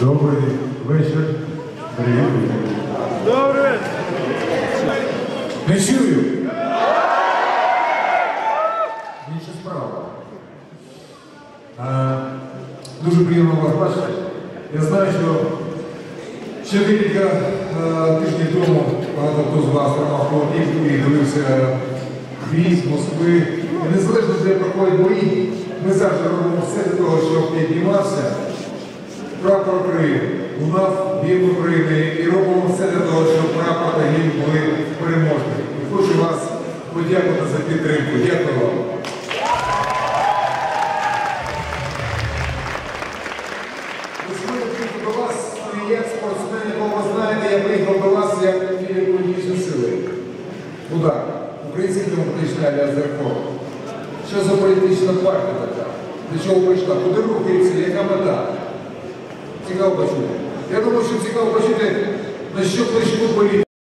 Добрий вечір, дорогі друзі. Не чую. Інша справа. А, дуже приємно вас бачити. Я знаю, що ще декілька тижнів тому багато хто з вас тримав холодівку і дивився з Москви. І незалежно де проходять бої, ми завжди робимо все для того, щоб піднімався прапор України, лунав гімн України і робимо все для того, щоб прапор та гімн були переможні. Хочу вас подякувати за підтримку. Дякую вам. До вас, і як спортсмен, знаєте, я приїхав до вас як філія політичної сили. Удар. Український демократичний авіазерков. Що за політична партія така? Для чого прийшла? Куди рухається? Яка мета? Цікаво почути. Я думаю, що цікаво почути, на що прийшли політики.